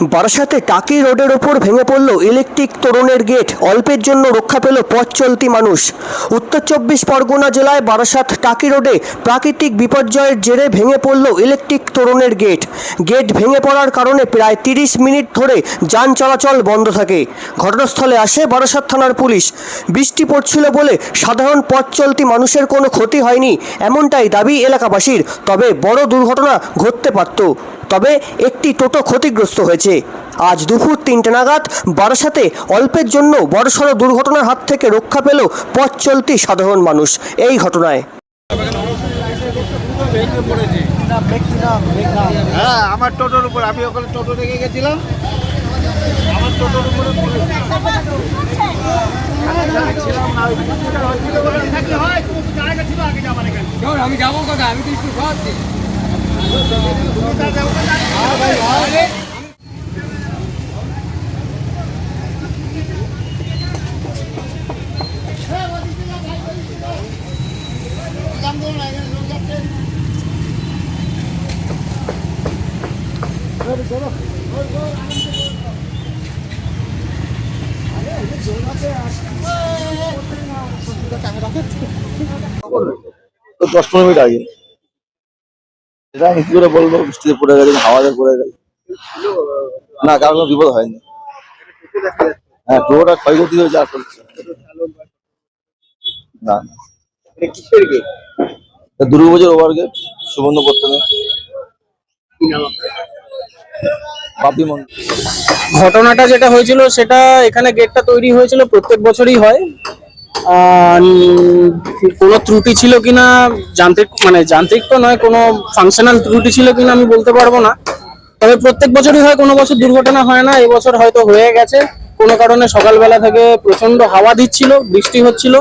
বারাসাতে টাকি রোডের ওপর ভেঙে পড়ল ইলেকট্রিক তোরণের গেট। অল্পের জন্য রক্ষা পেল পথ চলতি মানুষ। উত্তর চব্বিশ পরগনা জেলায় বারাসাত টাকি রোডে প্রাকৃতিক বিপর্যয়ের জেরে ভেঙে পড়ল ইলেকট্রিক তোরণের গেট। গেট ভেঙে পড়ার কারণে প্রায় তিরিশ মিনিট ধরে যান চলাচল বন্ধ থাকে। ঘটনাস্থলে আসে বারাসাত থানার পুলিশ। বৃষ্টি পড়ছিল বলে সাধারণ পথ চলতি মানুষের কোনো ক্ষতি হয়নি, এমনটাই দাবি এলাকাবাসীর। তবে বড় দুর্ঘটনা ঘটতে পারত। তবে একটি টোটো ক্ষতিগ্রস্ত হয়েছে আজ দুপুর তিনটে নাগাদ বারাসাতে অল্পের জন্য বড়সড় দুর্ঘটনার হাত থেকে রক্ষা পেল পথ চলতি সাধারণ মানুষ এই ঘটনায় হ্যাঁ আমার টোটোর উপর আমি ওখানে টোটো রেখে গেছিলাম আমার টোটোর উপরে। আমি যাব কোথায় আমি তো একটু খাওয়াচ্ছি? তো দশ পনেরো মিনিট আগে। এটা আমি কি করে বলব? বৃষ্টিতে পড়ে গেছে হাওয়াতে পড়ে গেছে না কারণ কোনো বিপদ হয়নি। হ্যাঁ টোটোটা ক্ষয়ক্ষতি হয়েছে আর না না। দুর্গাপুজোর ওভার গেট সুবর্ণ পত্তনে বাপি মন্দির। ঘটনাটা যেটা হয়েছিল সেটা এখানে গেটটা তৈরি হয়েছিল প্রত্যেক বছরই হয়। কোনো ত্রুটি ছিল কিনা যান্ত্রিক মানে যান্ত্রিক তো নয়, কোনো ফাংশনাল ত্রুটি ছিল কিনা আমি বলতে পারব না। তবে প্রত্যেক বছরই হয়, কোনো বছর দুর্ঘটনা হয় না, এবছর হয়তো হয়ে গেছে। কোনো কারণে সকালবেলা থেকে প্রচণ্ড হাওয়া দিচ্ছিল, বৃষ্টি হচ্ছিল,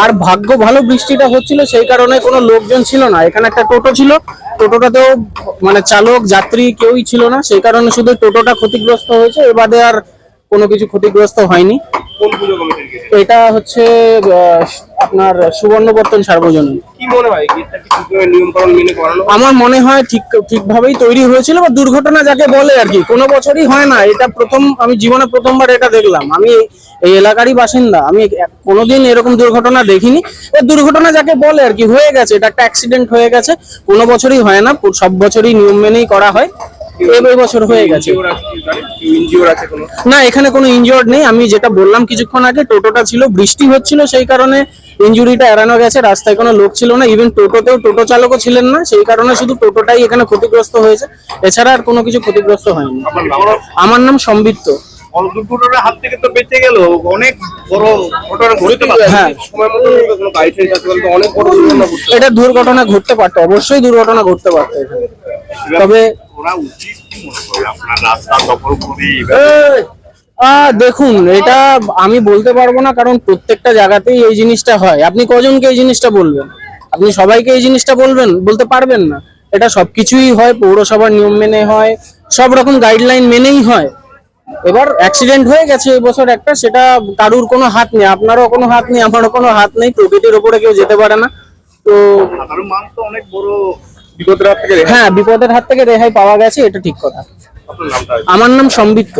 আর ভাগ্য ভালো বৃষ্টিটা হচ্ছিল, সেই কারণে কোনো লোকজন ছিল না। এখানে একটা টোটো ছিল, টোটোটাতেও মানে চালক, যাত্রী কেউই ছিল না, সেই কারণে শুধু টোটোটা ক্ষতিগ্রস্ত হয়েছে এ বাদে আর কোনো কিছু ক্ষতিগ্রস্ত হয়নি। এটা হচ্ছে আপনার সুবর্ণবর্তন সার্বজনীন। কি মনে হয় মেনে আমার মনে হয় ঠিক ঠিকভাবেই তৈরি হয়েছিল বা দুর্ঘটনা যাকে বলে আর কি কোনো বছরই হয় না। এটা প্রথম আমি জীবনে প্রথমবার এটা দেখলাম। আমি এই- এলাকারই বাসিন্দা আমি কোনোদিন এরকম দুর্ঘটনা দেখিনি। দুর্ঘটনা যাকে বলে আর কি হয়ে গেছে এটা একটা অ্যাক্সিডেন্ট হয়ে গেছে কোনো বছরই হয় না সব বছরই নিয়ম মেনেই করা হয়। এই বছর হয়ে গেছে। না এখানে কোনো ইনজিওর নেই। আমি যেটা বললাম কিছুক্ষণ আগে টোটোটা ছিল বৃষ্টি হচ্ছিল সেই কারণে ইনজুরিটা এড়ানো গেছে। রাস্তায় কোনো লোক ছিল না। ইভেন টোটোতেও টোটো চালকও ছিলেন না। সেই কারণে শুধু টোটোটাই এখানে ক্ষতিগ্রস্ত হয়েছে। এছাড়া আর কোনো কিছু ক্ষতিগ্রস্ত হয়নি। আমার নাম সম্বিত্ত। দুর্ঘটনার হাত থেকে তো বেঁচে গেল। অনেক বড় ঘটনা ঘটতে হ্যাঁ। সময় মতো কোনো গাড়ি টাড়ি যাচ্ছে তাহলে অনেক বড় দুর্ঘটনা ঘটতে এটা দুর্ঘটনা ঘটতে পারতো অবশ্যই দুর্ঘটনা ঘটতে পারতো তবে ওরা উচিত কি মনে করে আপনার রাস্তা দখল করে আহ দেখুন এটা আমি বলতে পারব না কারণ প্রত্যেকটা জায়গাতেই এই জিনিসটা হয়। আপনি কজনকে এই জিনিসটা বলবেন? আপনি সবাইকে এই জিনিসটা বলবেন? বলতে পারবেন না। এটা সবকিছুই হয় পৌরসভার নিয়ম মেনে হয় সব রকম গাইডলাইন মেনেই হয়। এবার অ্যাক্সিডেন্ট হয়ে গেছে এই বছর একটা সেটা কারুর কোনো হাত নেই আপনারও কোনো হাত নেই আমারও কোনো হাত নেই প্রকৃতির ওপরে কেউ যেতে পারে না। তো অনেক বড় বিপদের হাত থেকে হ্যাঁ বিপদের হাত থেকে রেহাই পাওয়া গেছে এটা ঠিক কথা। আমার নাম সম্বিত্ত